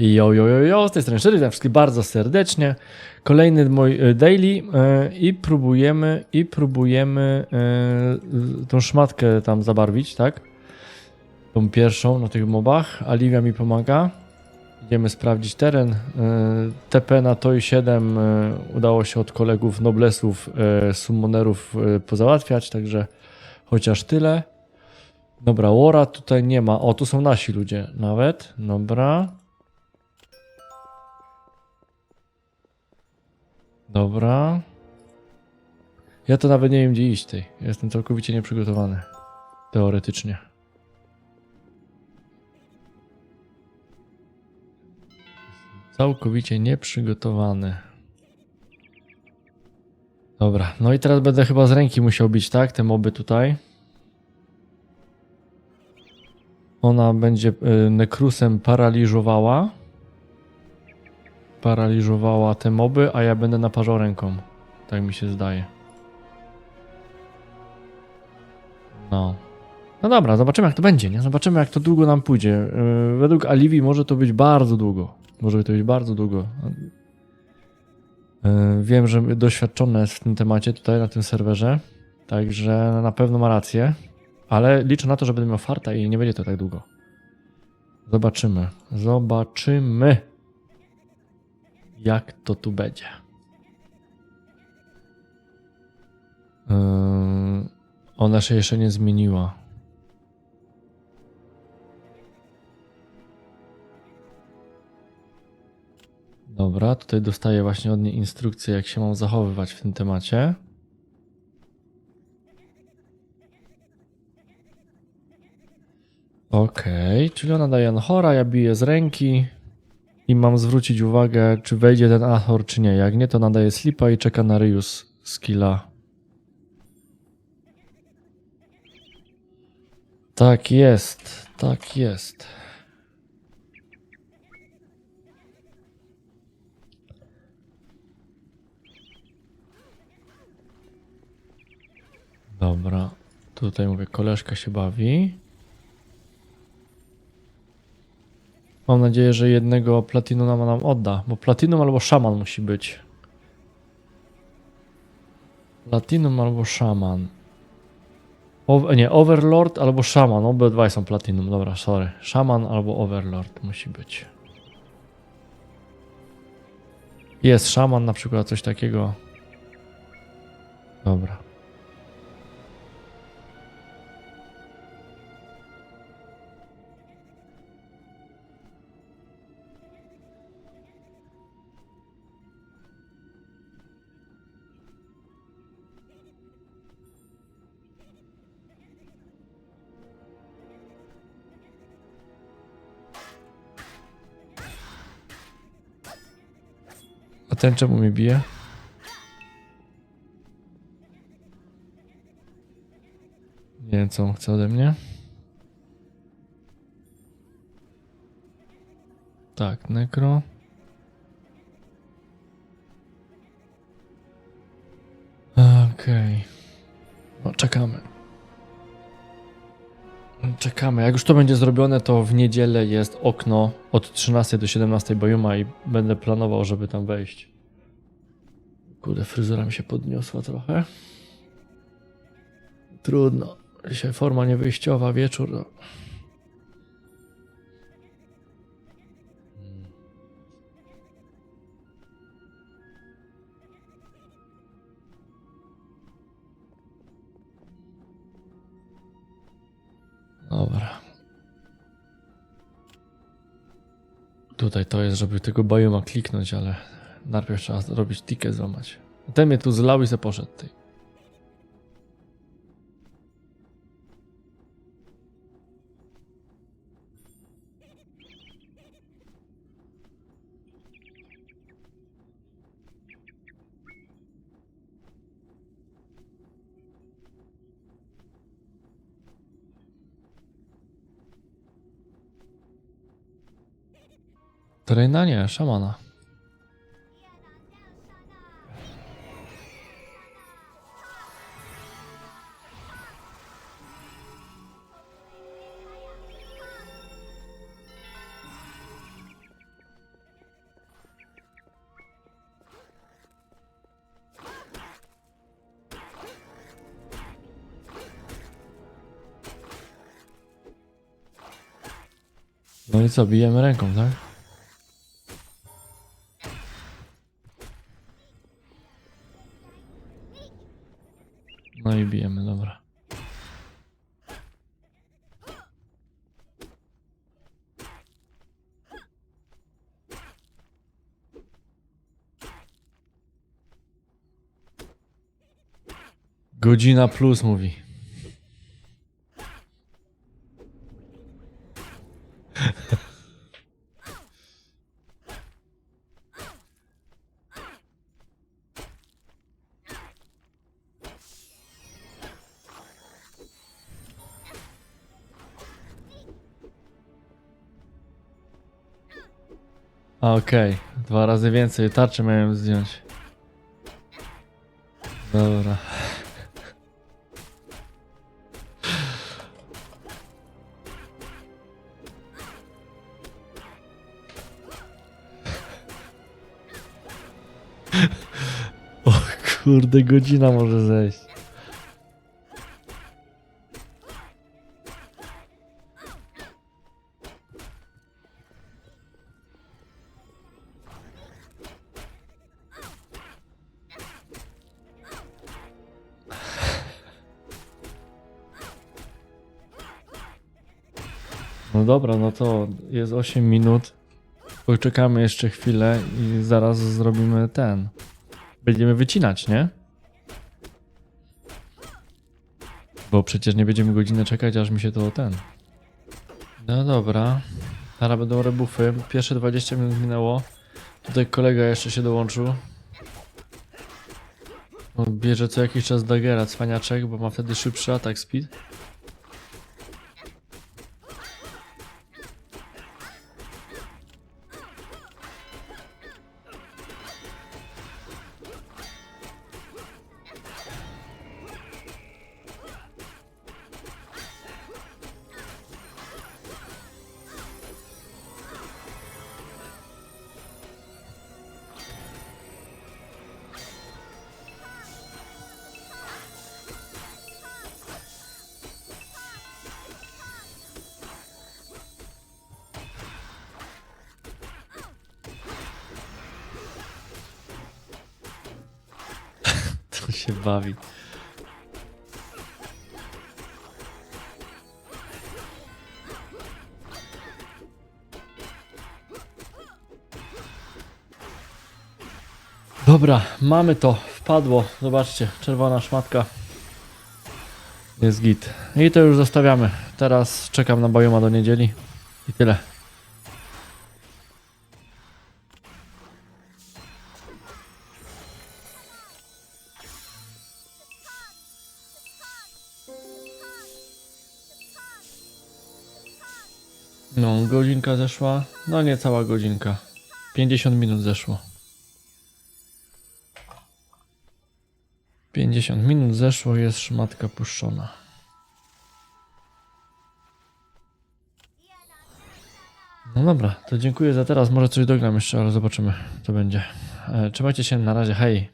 Jo, jo, jo, jo, z tej strony Sherry, witam wszystkich bardzo serdecznie. Kolejny mój e, daily e, i próbujemy, i próbujemy e, tą szmatkę tam zabarwić, tak? Tą pierwszą na tych mobach. Aliwia mi pomaga. Idziemy sprawdzić teren. TP na TOI 7 e, udało się od kolegów Noblesów, Summonerów pozałatwiać, także chociaż tyle. Dobra, Łora tutaj nie ma. O, tu są nasi ludzie nawet. Dobra. Dobra. Ja to nawet nie wiem gdzie iść tej. Jestem całkowicie nieprzygotowany. Teoretycznie. Całkowicie nieprzygotowany. Dobra, no i teraz będę chyba z ręki musiał bić, tak? Te moby tutaj. Ona będzie y, nekrusem paraliżowała. Paraliżowała te moby, a ja będę naparzał ręką. Tak mi się zdaje. No. No dobra, zobaczymy jak to będzie, nie? Zobaczymy jak to długo nam pójdzie. Yy, według Alivi może to być bardzo długo. Może to być bardzo długo. Yy, wiem, że doświadczona jest w tym temacie tutaj na tym serwerze. Także na pewno ma rację. Ale liczę na to, że będę miał farta i nie będzie to tak długo. Zobaczymy. Zobaczymy. Jak to tu będzie. Yy, ona się jeszcze nie zmieniła. Dobra, tutaj dostaję właśnie od niej instrukcję, jak się mam zachowywać w tym temacie. Okej, czyli ona daje Anhora, ja biję z ręki i mam zwrócić uwagę, czy wejdzie ten Anhor, czy nie. Jak nie, to nadaje slipa i czeka na Ryus skilla. Tak jest, tak jest. Dobra, tutaj mówię, koleżka się bawi. Mam nadzieję, że jednego platinuma nam odda, bo platinum albo szaman musi być. Platinum albo szaman. O, nie, Overlord albo szaman, obydwaj są platinum, dobra, sorry. Szaman albo Overlord musi być. Jest szaman na przykład, coś takiego. Dobra. Ten czemu mnie bije? Nie wiem, co on chce ode mnie. Tak, nekro. Okej. No, czekamy. Czekamy. Jak już to będzie zrobione, to w niedzielę jest okno od 13 do 17 Bajuma i będę planował, żeby tam wejść. Kurde, fryzura mi się podniosła trochę. Trudno. Dzisiaj forma niewyjściowa, wieczór. No. Dobra. Tutaj to jest, żeby tego Bajuma kliknąć, ale najpierw trzeba zrobić ticket złamać. Ten mnie tu zlał i se poszedł. Tej. Trejna nie, szamana. No i co, bijemy ręką, tak? No i bijemy, dobra. Godzina plus mówi. Okej, dwa razy więcej. Tarczę miałem zdjąć. Dobra. O kurde, godzina może zejść. No dobra, no to jest 8 minut. Poczekamy jeszcze chwilę i zaraz zrobimy ten. Będziemy wycinać, nie? Bo przecież nie będziemy godziny czekać, aż mi się to ten. No dobra. Teraz będą rebuffy. Pierwsze 20 minut minęło. Tutaj kolega jeszcze się dołączył. On bierze co jakiś czas dagera, cwaniaczek, bo ma wtedy szybszy atak speed. Się bawi. Dobra, mamy to. Wpadło. Zobaczcie, czerwona szmatka. Jest git. I to już zostawiamy. Teraz czekam na Bajoma do niedzieli. I tyle. No, godzinka zeszła. No nie cała godzinka. 50 minut zeszło. 50 minut zeszło, jest szmatka puszczona. No dobra, to dziękuję za teraz. Może coś dogram jeszcze, ale zobaczymy, co będzie. E, trzymajcie się, na razie, hej.